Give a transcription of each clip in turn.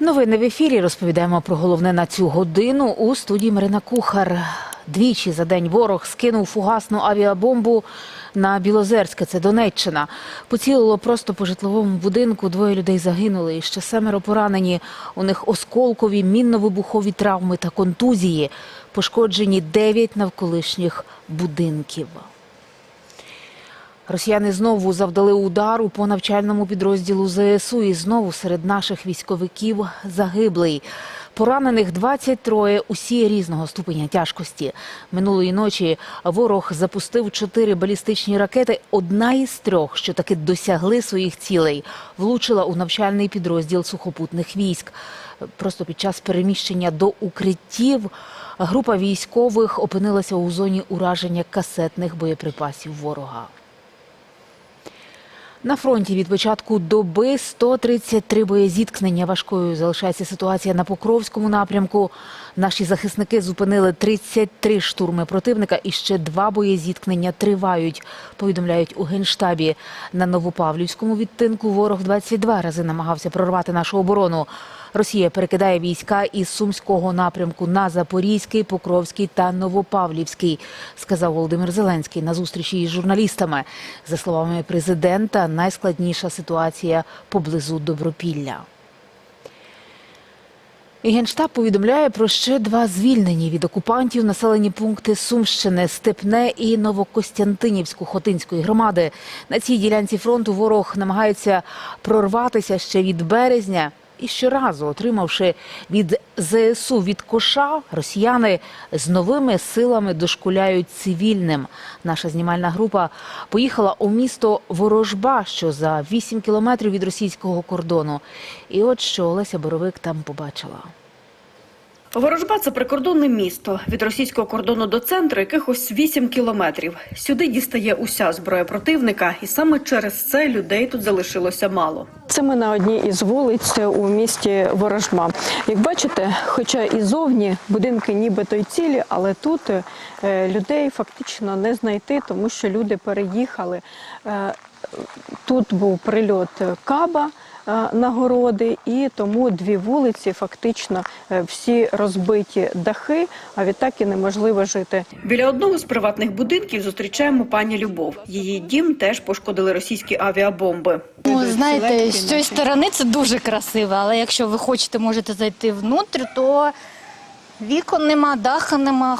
Новини в ефірі розповідаємо про головне на цю годину у студії Марина Кухар. Двічі за день ворог скинув фугасну авіабомбу на Білозерське, це Донеччина. Поцілило просто по житловому будинку. Двоє людей загинули. І ще семеро поранені. У них осколкові, мінно-вибухові травми та контузії. Пошкоджені дев'ять навколишніх будинків. Росіяни знову завдали удару по навчальному підрозділу ЗСУ і знову серед наших військовиків загиблий. Поранених 23, усі різного ступеня тяжкості. Минулої ночі ворог запустив чотири балістичні ракети. Одна із трьох, що таки досягли своїх цілей, влучила у навчальний підрозділ сухопутних військ. Просто під час переміщення до укриттів група військових опинилася у зоні ураження касетних боєприпасів ворога. На фронті від початку доби 133 боєзіткнення. Важкою залишається ситуація на Покровському напрямку. Наші захисники зупинили 33 штурми противника і ще два боєзіткнення тривають, повідомляють у Генштабі. На Новопавлівському відтинку ворог 22 рази намагався прорвати нашу оборону. Росія перекидає війська із Сумського напрямку на Запорізький, Покровський та Новопавлівський, сказав Володимир Зеленський на зустрічі із журналістами. За словами президента, найскладніша ситуація поблизу Добропілля. Генштаб повідомляє про ще два звільнені від окупантів населені пункти Сумщини, Степне і Новокостянтинівську Хотинської громади. На цій ділянці фронту ворог намагається прорватися ще від березня. І щоразу, отримавши від ЗСУ від коша, росіяни з новими силами дошкуляють цивільним. Наша знімальна група поїхала у місто Ворожба, що за 8 кілометрів від російського кордону. І от що Олеся Боровик там побачила. Ворожба це прикордонне місто від російського кордону до центру якихось 8 кілометрів. Сюди дістає уся зброя противника, і саме через це людей тут залишилося мало. Це ми на одній із вулиць у місті Ворожма. Як бачите, хоча і зовні будинки нібито й цілі, але тут е, людей фактично не знайти, тому що люди переїхали. Е, Тут був прильот каба е, на городи, і тому дві вулиці фактично е, всі розбиті дахи, а відтак і неможливо жити. Біля одного з приватних будинків зустрічаємо пані Любов. Її дім теж пошкодили російські авіабомби. Ну, знаєте, з цієї сторони це дуже красиво, але якщо ви хочете, можете зайти внутрі, то вікон нема, даха нема.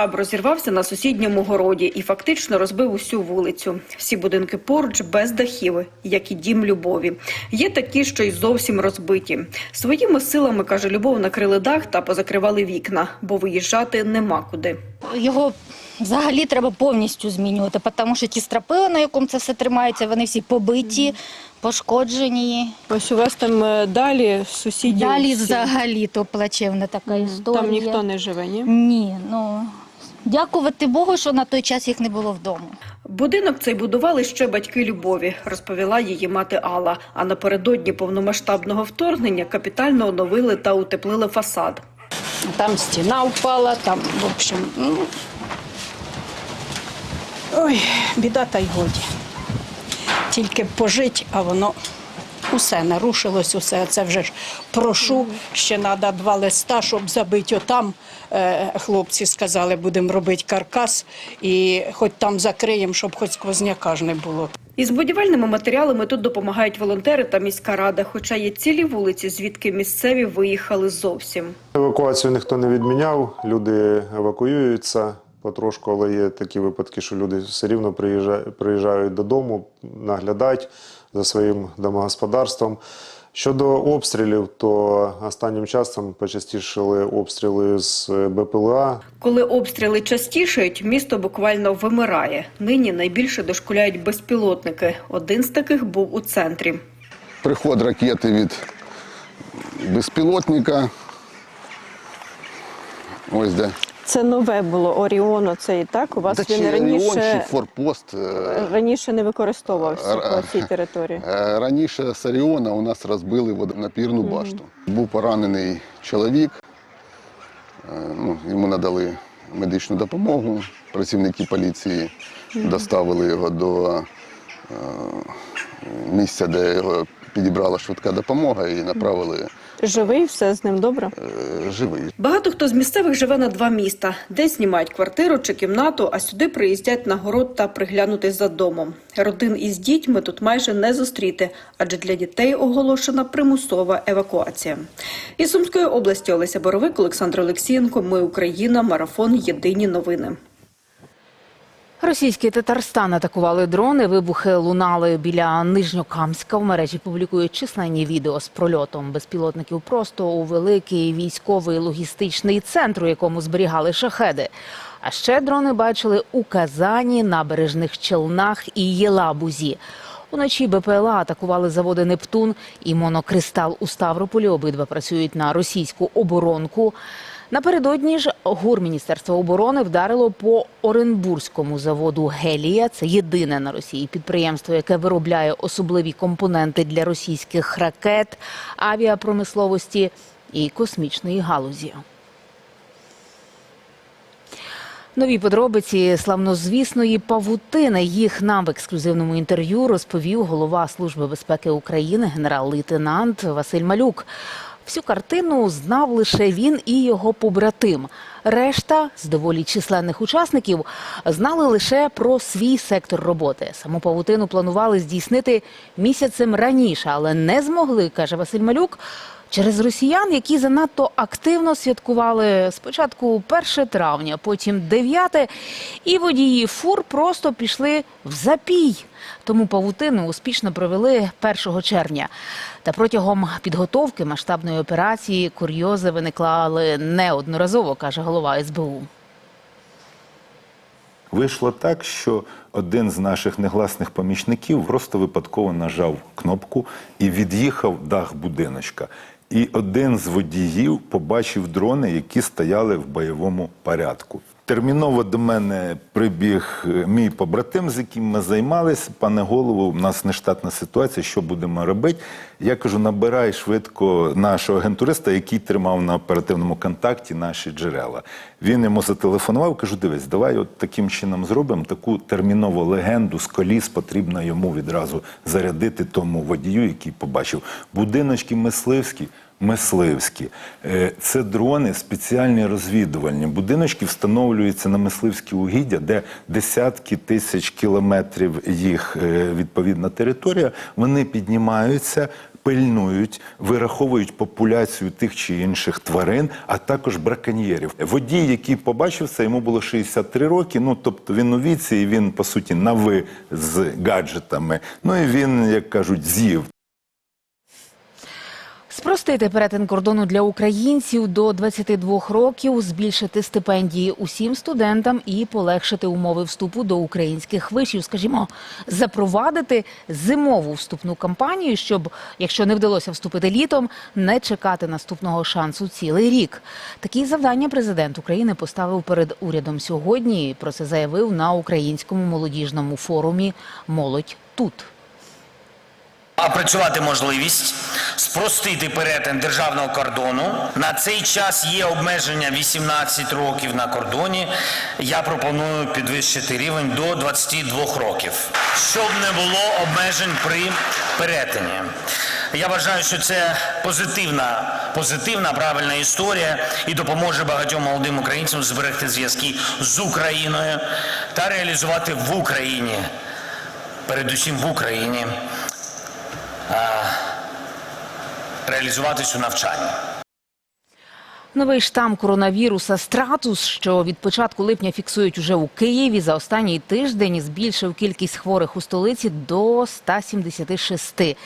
Каб розірвався на сусідньому городі і фактично розбив усю вулицю. Всі будинки поруч без дахів, як і дім Любові. Є такі, що й зовсім розбиті. Своїми силами, каже Любов, накрили дах та позакривали вікна, бо виїжджати нема куди. Його взагалі треба повністю змінювати, тому що ті стропили, на якому це все тримається, вони всі побиті, пошкоджені. Ось у вас там е, далі сусідів. Далі всі. взагалі то плачевна така історія. Там ніхто не живе, ні? Ні, ну дякувати Богу, що на той час їх не було вдома. Будинок цей будували ще батьки Любові, розповіла її мати Алла. А напередодні повномасштабного вторгнення капітально оновили та утеплили фасад. Там стіна впала, там, в общем, ну. Ой, біда та й годі. Тільки пожить, а воно усе нарушилось, усе. Це вже ж прошу. Ще треба два листа, щоб забити отам. Е, Хлопці сказали, будемо робити каркас, і хоч там закриємо, щоб хоч сквозняка ж не було. Із будівельними матеріалами тут допомагають волонтери та міська рада, хоча є цілі вулиці, звідки місцеві виїхали зовсім. Евакуацію ніхто не відміняв, люди евакуюються потрошку, але є такі випадки, що люди все рівно приїжджають, приїжджають додому, наглядають за своїм домогосподарством. Щодо обстрілів, то останнім часом почастішили обстріли з БПЛА. Коли обстріли частішають, місто буквально вимирає. Нині найбільше дошкуляють безпілотники. Один з таких був у центрі. приход ракети від безпілотника. Ось де. Це нове було Оріон, це і так. У вас Та він чи Оріон, чи раніше, форпост. е, раніше не використовувався Р- по цій території. е, Раніше з Оріона у нас розбили водонапірну башту. Був поранений чоловік, е, ну, йому надали медичну допомогу. Працівники поліції доставили його до е, місця, де його підібрала швидка допомога і направили Живий, все з ним добре. е, живий. Багато хто з місцевих живе на два міста, де знімають квартиру чи кімнату, а сюди приїздять на город та приглянути за домом. Родин із дітьми тут майже не зустріти, адже для дітей оголошена примусова евакуація. Із Сумської області Олеся Боровик, Олександр Олексієнко. Ми Україна. Марафон. Єдині новини. Російський Татарстан атакували дрони. Вибухи лунали біля Нижньокамська. В мережі публікують численні відео з прольотом безпілотників просто у великий військовий логістичний центр, у якому зберігали шахеди. А ще дрони бачили у Казані, набережних Челнах і Єлабузі. Уночі БПЛА атакували заводи Нептун і Монокристал у Ставрополі. Обидва працюють на російську оборонку. Напередодні ж ГУР Міністерства оборони вдарило по Оренбурзькому заводу Гелія. Це єдине на Росії підприємство, яке виробляє особливі компоненти для російських ракет, авіапромисловості і космічної галузі. Нові подробиці славнозвісної павутини. Їх нам в ексклюзивному інтерв'ю розповів голова Служби безпеки України генерал-лейтенант Василь Малюк. Всю картину знав лише він і його побратим. Решта з доволі численних учасників знали лише про свій сектор роботи. Саму павутину планували здійснити місяцем раніше, але не змогли, каже Василь Малюк. Через росіян, які занадто активно святкували спочатку 1 травня, потім 9, і водії фур просто пішли в запій. Тому павутину успішно провели 1 червня. Та протягом підготовки масштабної операції курйози виникли неодноразово, каже голова СБУ. Вийшло так, що один з наших негласних помічників просто випадково нажав кнопку і від'їхав дах будиночка. І один з водіїв побачив дрони, які стояли в бойовому порядку. Терміново до мене прибіг е, мій побратим, з яким ми займалися. Пане голову, у нас нештатна ситуація, що будемо робити? Я кажу, набирай швидко нашого агентуриста, який тримав на оперативному контакті наші джерела. Він йому зателефонував, кажу, дивись, давай от таким чином зробимо таку термінову легенду з коліс потрібно йому відразу зарядити тому водію, який побачив. Будиночки мисливські. Мисливські. Е, Це дрони спеціальні розвідувальні. Будиночки встановлюються на мисливські угіддя, де десятки тисяч кілометрів їх е, відповідна територія. Вони піднімаються. Пильнують, вираховують популяцію тих чи інших тварин, а також браконьєрів. Водій, який побачив це, йому було 63 роки. Ну тобто він у віці, і він по суті на ви з гаджетами. Ну і він, як кажуть, з'їв Спростити перетин кордону для українців до 22 років, збільшити стипендії усім студентам і полегшити умови вступу до українських вишів. Скажімо, запровадити зимову вступну кампанію, щоб, якщо не вдалося вступити літом, не чекати наступного шансу цілий рік. Такі завдання президент України поставив перед урядом сьогодні. Про це заявив на українському молодіжному форумі Молодь тут. Опрацювати можливість спростити перетин державного кордону. На цей час є обмеження 18 років на кордоні. Я пропоную підвищити рівень до 22 років, щоб не було обмежень при перетині. Я вважаю, що це позитивна, позитивна, правильна історія і допоможе багатьом молодим українцям зберегти зв'язки з Україною та реалізувати в Україні, передусім в Україні, реалізуватись у навчанні. Новий штам коронавіруса Стратус, що від початку липня фіксують уже у Києві, за останній тиждень збільшив кількість хворих у столиці до 176.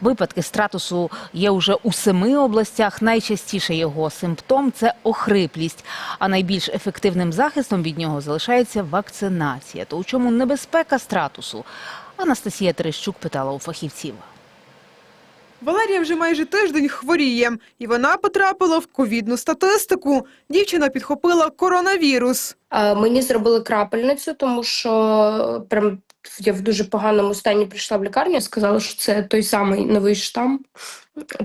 Випадки стратусу є уже у семи областях. Найчастіше його симптом це охриплість. А найбільш ефективним захистом від нього залишається вакцинація. То у чому небезпека стратусу? Анастасія Терещук питала у фахівців. Валерія вже майже тиждень хворіє, і вона потрапила в ковідну статистику. Дівчина підхопила коронавірус. Е, Мені зробили крапельницю, тому що прям я в дуже поганому стані прийшла в лікарню. Сказали, що це той самий новий штам,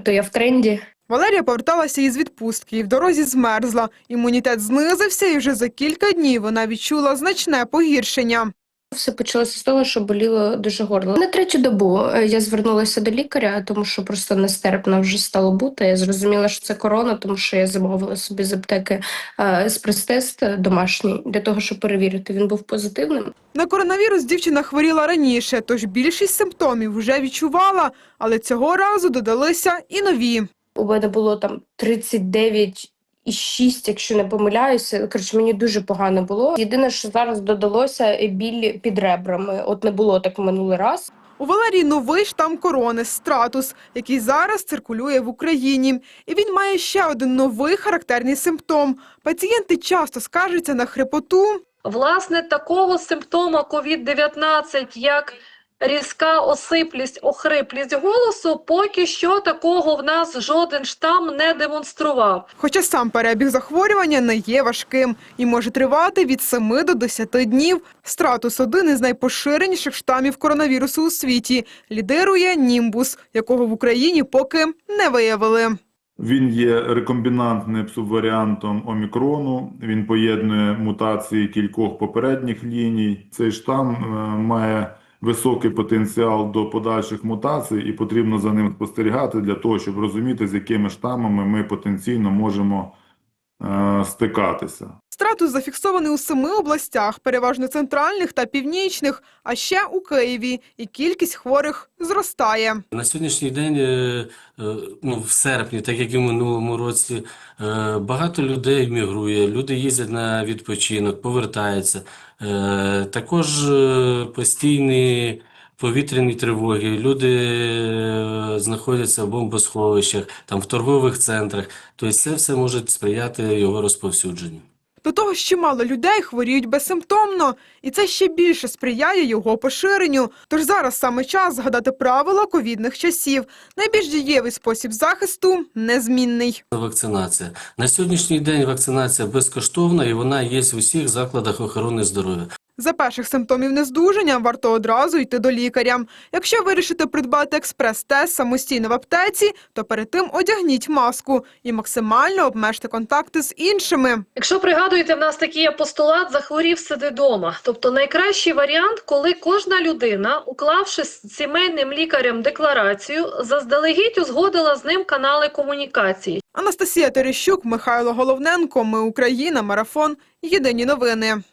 то я в тренді. Валерія поверталася із відпустки і в дорозі змерзла. Імунітет знизився, і вже за кілька днів вона відчула значне погіршення. Все почалося з того, що боліло дуже горло. На третю добу е, я звернулася до лікаря, тому що просто нестерпно вже стало бути. Я зрозуміла, що це корона, тому що я замовила собі з аптеки е, еспрес-тест домашній для того, щоб перевірити. Він був позитивним. На коронавірус дівчина хворіла раніше, тож більшість симптомів вже відчувала, але цього разу додалися і нові. У мене було там 39 і 6, якщо не помиляюся. Коротше, мені дуже погано було. Єдине, що зараз додалося е, біль під ребрами. От не було так минулий раз. У Валерії новий штам корони стратус, який зараз циркулює в Україні. І він має ще один новий характерний симптом. Пацієнти часто скаржаться на хрипоту, Власне, такого симптома COVID-19, як різка осиплість, охриплість голосу, поки що такого в нас жоден штам не демонстрував. хоча сам перебіг захворювання не є важким і може тривати від 7 до 10 днів. Стратус – один із найпоширеніших штамів коронавірусу у світі. Лідирує німбус, якого в Україні поки не виявили. Він є рекомбінантним субваріантом омікрону. Він поєднує мутації кількох попередніх ліній. Цей штам е, має високий потенціал до подальших мутацій, і потрібно за ним спостерігати для того, щоб розуміти, з якими штамами ми потенційно можемо е, стикатися. Стратус зафіксований у семи областях, переважно центральних та північних, а ще у Києві. І кількість хворих зростає. На сьогоднішній день, е, е, ну, в серпні, так як і в минулому році, е, багато людей мігрує, люди їздять на відпочинок, повертаються. Також постійні повітряні тривоги, люди знаходяться в бомбосховищах, там, в торгових центрах. Тобто це все може сприяти його розповсюдженню. До того ж, чимало людей хворіють безсимптомно, і це ще більше сприяє його поширенню. Тож зараз саме час згадати правила ковідних часів. Найбільш дієвий спосіб захисту незмінний. Вакцинація. На сьогоднішній день вакцинація безкоштовна і вона є в усіх закладах охорони здоров'я. За перших симптомів нездужання варто одразу йти до лікаря. Якщо вирішите придбати експрес-тест самостійно в аптеці, то перед тим одягніть маску і максимально обмежте контакти з іншими. Якщо пригадуєте, в нас такий постулат захворів сиди дома. Тобто найкращий варіант, коли кожна людина, уклавши з сімейним лікарем декларацію, заздалегідь узгодила з ним канали комунікації. Анастасія Терещук, Михайло Головненко. Ми Україна. Марафон. Єдині новини.